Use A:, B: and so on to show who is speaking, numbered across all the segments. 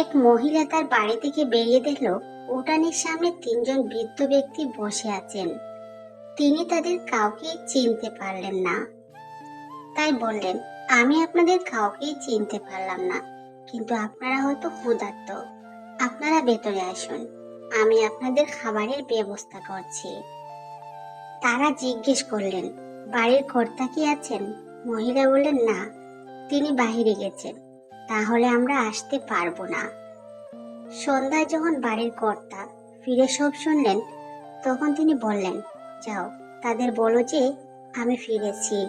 A: এক মহিলা তার বাড়ি থেকে বেরিয়ে দেখল, উঠানের সামনে তিনজন বৃদ্ধ ব্যক্তি বসে আছেন। তিনি তাদের কাউকে চিনতে পারলেন না। তাই বললেন, আমি আপনাদের কাউকেই চিনতে পারলাম না, কিন্তু আপনারা হয়তো ক্ষুধার্ত। আপনারা ভেতরে আসুন, আমি আপনাদের খাবারের ব্যবস্থা করছি। তারা জিজ্ঞেস করলেন, বাড়ির কর্তা কি আছেন? মহিলা বললেন, না, তিনি বাইরে গেছেন। তাহলে আমরা আসতে পারব না। সন্ধ্যায় যখন বাড়ির কর্তা ফিরে সব শুনলেন, তখন তিনি বললেন, যাও, তাদের বলো যে আমি ফিরেছি।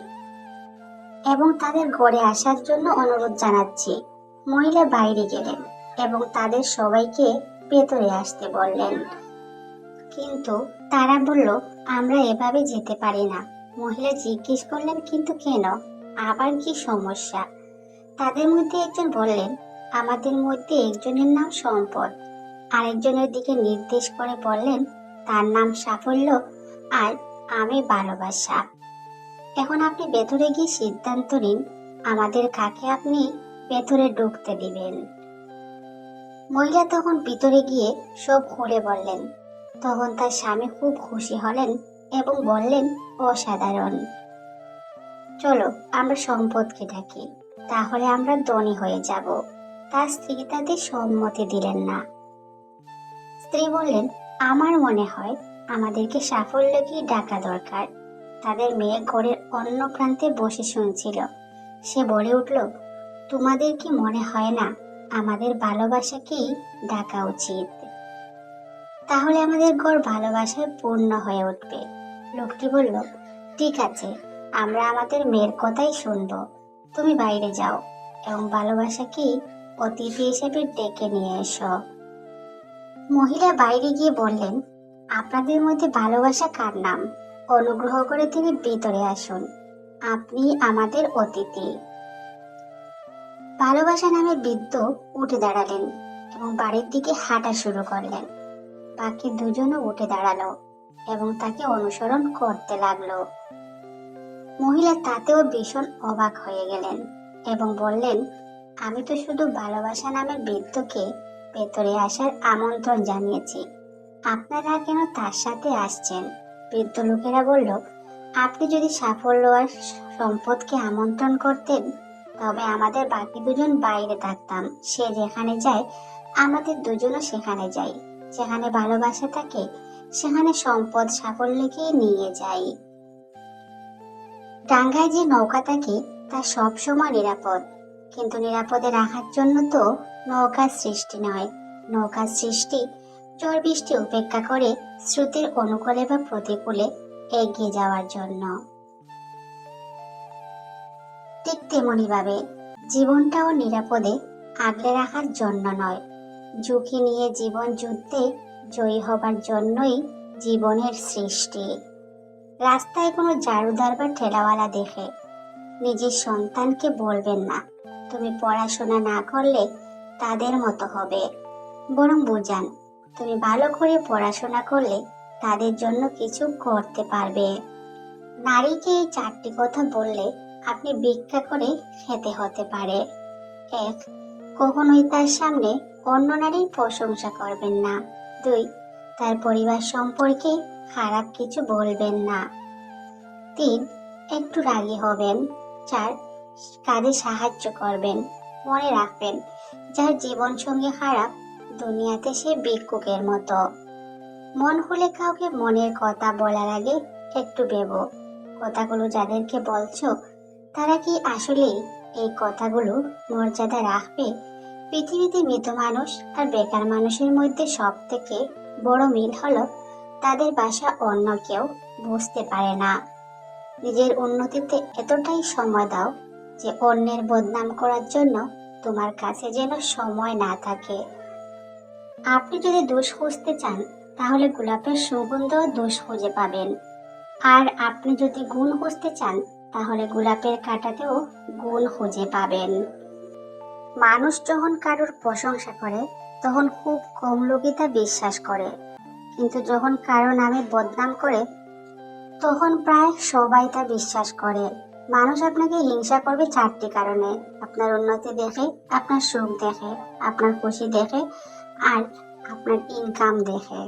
A: এবং তাদের ঘরে আসার জন্য অনুরোধ জানাচ্ছি। মহিলা বাইরে গেলেন এবং তাদের সবাইকে ভেতরে আসতে বললেন। কিন্তু তারা বলল, আমরা এভাবে যেতে পারি না। মহিলা জিজ্ঞেস করলেন, কিন্তু কেন? আবার কি সমস্যা? তাদের মধ্যে একজন বললেন, আমাদের মধ্যে একজনের নাম সম্পদ। আরেকজনের দিকে নির্দেশ করে বললেন, তার নাম সাফল্য আর আমি ভালোবাসা। এখন আপনি ভেতরে গিয়ে সিদ্ধান্ত নিন, আমাদের কাকে আপনি ভেতরে ঢুকতে দিবেন। মহিলা তখন ভিতরে গিয়ে সব খুলে বললেন। তখন তার স্বামী খুব খুশি হলেন এবং বললেন, অসাধারণ। চলো, আমরা সম্পদকে ডাকি তাহলে আমরা ধনী হয়ে যাব। তার স্ত্রী তাদের সম্মতি দিলেন না। স্ত্রী বললেন, আমার মনে হয় আমাদেরকে সাফল্যকেই ডাকা দরকার? তাদের মেয়ে ঘরের অন্য প্রান্তে বসে শুনছিল। সে বলে উঠল, তোমাদের কি মনে হয় না আমাদের ভালোবাসাকেই ডাকা উচিত? তাহলে আমাদের ঘর ভালোবাসায় পূর্ণ হয়ে উঠবে। লোকটি বলল, ঠিক আছে, আমরা আমাদের মেয়ের কথাই শুনব। তুমি বাইরে যাও। এবং ভালোবাসাকেই অতিথি হিসেবে ডেকে নিয়ে এসো। মহিলা বাইরে গিয়ে বললেন, আপনাদের মধ্যে ভালোবাসা কার নাম? অনুগ্রহ করে তিনি ভিতরে আসুন। আপনি আমাদের অতিথি। ভালোবাসা নামে বৃদ্ধ উঠে দাঁড়ালেন এবং বাড়ির দিকে হাঁটা শুরু করলেন। বাকি দুজনও উঠে দাঁড়াল এবং তাকে অনুসরণ করতে লাগল। মহিলা তাতেও ভীষণ অবাক হয়ে গেলেন এবং বললেন, আমি তো শুধু ভালোবাসা নামের বৃদ্ধকে ভেতরে আসার আমন্ত্রণ জানিয়েছি। আপনারা কেন তার সাথে আসছেন? বৃদ্ধ লোকেরা বলল, আপনি যদি সাফল্য আর সম্পদকে আমন্ত্রণ করতেন, তবে আমাদের বাকি দুজন বাইরে থাকতাম। সে যেখানে যায়, আমাদের দুজনও সেখানে যাই যেখানে ভালোবাসা থাকে, সেখানে সম্পদ সাফল্যকে নিয়ে যাই ডাঙ্গায় যে নৌকা থাকে তা সবসময় নিরাপদ। কিন্তু নিরাপদে রাখার জন্য তো নৌকার সৃষ্টি নয়। নৌকার সৃষ্টি ঝড় বৃষ্টি উপেক্ষা করে স্রোতের অনুকূলে বা প্রতিকূলে এগিয়ে যাওয়ার জন্য। ঠিক তেমনি ভাবে জীবনটাও নিরাপদে আগলে রাখার জন্য নয়। ঝুঁকি নিয়ে জীবন যুদ্ধে জয়ী হবার জন্যই জীবনের সৃষ্টি। রাস্তায় কোনো জারুদার বা ঠেলাওয়ালা দেখে নিজের সন্তানকে বলবেন না। তুমি পড়াশোনা না করলে তাদের মতো হবে। বরং বুঝান, তুমি ভালো করে পড়াশোনা করলে তাদের জন্য কিছু করতে পারবে। নারীকে এই চারটি কথা বললে আপনি ভিক্ষা করে খেতে হতে পারে। এক, কখনোই তার সামনে অন্য নারীর প্রশংসা করবেন না। দুই, তার পরিবার সম্পর্কে খারাপ কিছু বলবেন না। তিন, একটু রাগী হবেন। চার, কাজে সাহায্য করবেন। মনে রাখবেন, যার জীবন সঙ্গে খারাপ, দুনিয়াতে সে ভিক্ষুকের মতো। মন হলে কাউকে মনের কথা বলার আগে একটু ভেবো। কথাগুলো যাদেরকে বলছো, তারা কি আসলেই এই কথাগুলো মর্যাদা রাখবে? পৃথিবীতে মৃত মানুষ আর বেকার মানুষের মধ্যে সব থেকে বড় মিল হলো তাদের ভাষা অন্য কেউ বুঝতে পারে না। নিজের উন্নতিতে এতটাই সময় দাও যে অন্যের বদনাম করার জন্য তোমার কাছে যেন সময় না থাকে। আপনি যদি দোষ খুঁজতে চান, তাহলে গোলাপের সুগন্ধ দোষ খুঁজে পাবেন। আর আপনি যদি গুণ খুঁজতে চান, তাহলে গোলাপের কাঁটাতেও গুণ খুঁজে পাবেন। মানুষ যখন কারোর প্রশংসা করে, তখন খুব কম লোকই তা বিশ্বাস করে। কিন্তু যখন কারও নামে বদনাম করে, তখন প্রায় সবাই তা বিশ্বাস করে। মানুষ আপনাকে হিংসা করবে চারটি কারণে। আপনার উন্নতি দেখে, আপনার সুখ দেখে, আপনার খুশি দেখে, আর আপনার ইনকাম দেখে।